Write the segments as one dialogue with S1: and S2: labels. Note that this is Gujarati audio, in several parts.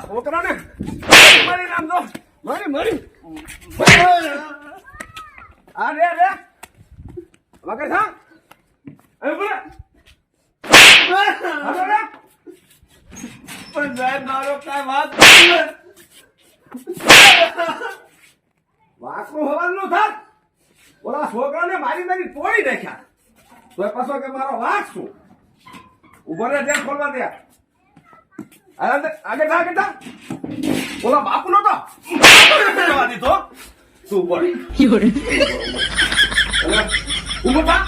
S1: છોકરાને મારી નામ દો મારી મારી. આ રે રે. વગર થા. એ બોલે.
S2: પણ મારો કાંઈ વાત
S1: વાસનું હવાનું થાક ઓલા છોકરાને મારી મારી તોડી નાખ્યા. તો પાછો કે મારો વાક શું? ઊભો રે, ત્યાં ખોલવા દે. આગળ આગળ આગળ. ઓલા બાપુ નો તો દીધો. તું. અલા, ઊભો થા.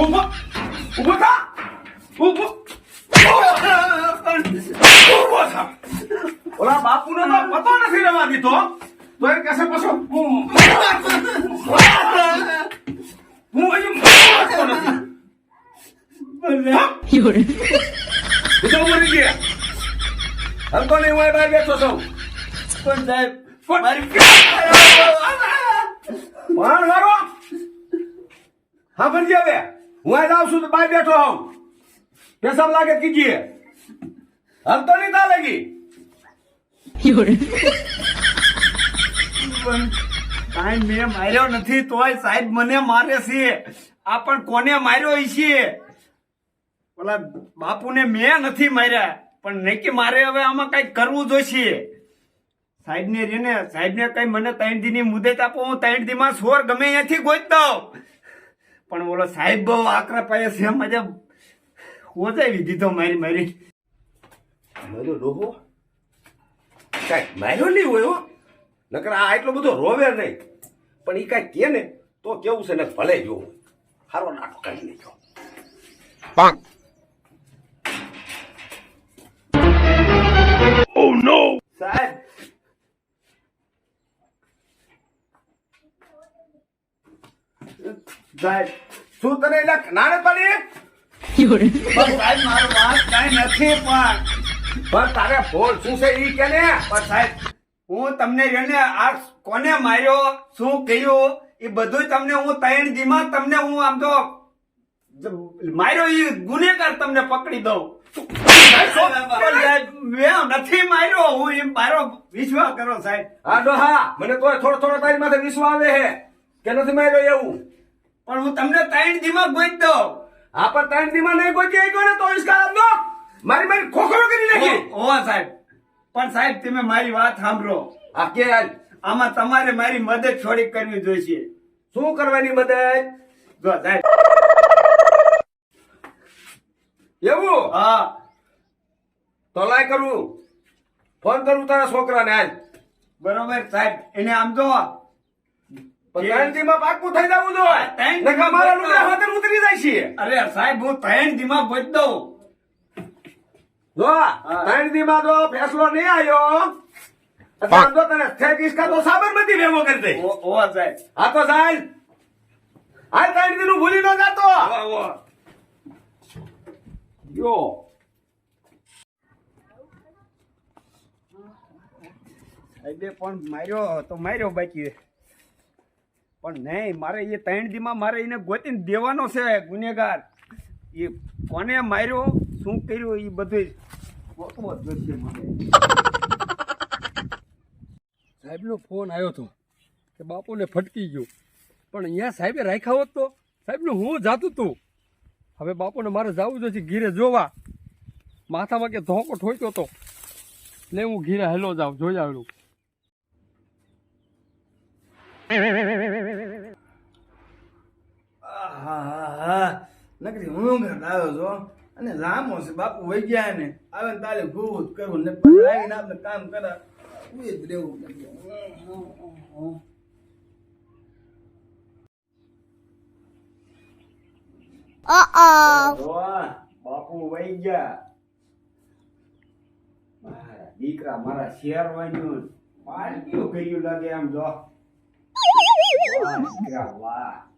S1: ઊભો ઊભો થા. ઊભો ઊભો થા. ઓલા બાપુ નો તો પતો નથી રહેવા દીધો. તો એ કહેશે પાછો હું હું હજી મારતો નથી. બીજો મરી ગયા. હલકો નહીં હું બહાર બેઠો છું
S2: પણ સાહેબ મારી
S1: મારો હા ભણજી હવે હું આ જાઉં છું તો બહાર બેઠો હોઉં પેશાબ લાગે તો કીજીએ નહીં તા લગી
S2: પણ મેં માર્યો નથી તોય સાહેબ મને મારે છે આ પણ કોને માર્યો ઈ છે ઓલા બાપુને મેં નથી માર્યા પણ નક્કી મારે હવે આમાં કંઈક કરવું જોઈશે. સાહેબ ને રેને સાહેબ ને કઈ મને ત્રણ દી ની મુદત આપો હું ત્રણ દી માં સોર ગમે અહીંયાથી ગોત દઉં પણ બોલો સાહેબ બહુ આકરા પાયે છે મજા ઓજાવી દીધો મારી મારી.
S1: મારો ડોહો? કાંઈ માર્યો નહીં હોય હો. નકર આ એટલો બધો રોવે નહીં. પણ એ કાંઈ કે ને તો કેવું છે ને ભલે જોવું હારો નાટો નહીં જો
S2: સાહેબ
S1: શું તને એટલે નાને પડી?
S2: સાહેબ મારો વાત કાંઈ નથી પણ
S1: પણ તારે ભોળ શું છે ઈ કે ને?
S2: પણ સાહેબ હું તમને એને આ કોને માર્યો? શું કર્યું એ બધું તમને હું ત્રણ દીમાં તમને હું આમ તો માર્યો એ ગુનેગાર તમને પકડી દઉં. મેં નથી માર્યો હું એમ મારો વિશ્વાસ કરો સાહેબ.
S1: હા ડોહા મને તો થોડો થોડો તારી માથે વિશ્વાસ આવે હે કે નથી માર્યો એવું?
S2: પણ હું તમને ત્રણ દીમાં ગોઈ દઉં.
S1: આ પર ત્રણ દીમાં નહીં ગોચી ગયો ને તો ઈસકા આપજો મારી મારી ખોખરો કરી નાખી.
S2: હો, સાહેબ. પણ સાહેબ તમે મારી વાત સાંભળો.
S1: આ કે
S2: આમાં તમારે મારી મદદ છોડી કરવી જોઈશે.
S1: શું કરવાની મદદ?
S2: જો સાહેબ.
S1: એવું?
S2: હા.
S1: તો લાય કરું. ફોન કરું તારા છોકરાને હાલ.
S2: બરોબર સાહેબ. એને આમ જો
S1: ત્રણ પાકું થઈ જવું જોઈએ. મારા. લુગડા હાથે ઉતરી જાય છે.
S2: અરે સાહેબ હું ત્રણ દીમાં ગોઈ દઉં.
S1: જો ત્રણ દીમાં જો ફેસલો નહીં આવ્યો જો તને થેક ઈસકા તો સાબરમતી ભેગો કરી દે.
S2: ઓ સાહેબ.
S1: આ તો ચાલ. આ ત્રણ દીનું ભૂલી ન જાતો.
S2: સાહેબે પણ માર્યો તો માર્યો બાકી. પણ નહીં, મારે એ ત્રણ દીમાં મારે એને ગોતીને દેવાનો છે ગુનેગાર. એ કોને માર્યો, શું કર્યું, એ બધું ગોતવો જોઈશે મારે
S3: સાહેબનો ફોન આવ્યો હતો કે બાપુને ફટકી ગયો. પણ અહીંયા સાહેબે રાખ્યા હોત તો સાહેબનું હું જાતું તું? હવે બાપુને મારે જવું જોઈએ ઘીરે જોવા. માથામાં કે ધોકો ઠોક્યો હતો ને હું ઘીરે હેલો જાઉં, જોઈ આવેલું
S4: આવ્યો છો? અને લાંબો છે બાપુ વહી ગયા ને. આવે ને તારે ભૂત કરવું ને પછી આવીને આપણે કામ કરા. એ જ રહેવું
S2: બાપુ વહી ગયા. દીકરા મારા શેરવાનું પાડ્યું કર્યું લાગે આમ જો? વાહ દીકરા વાહ.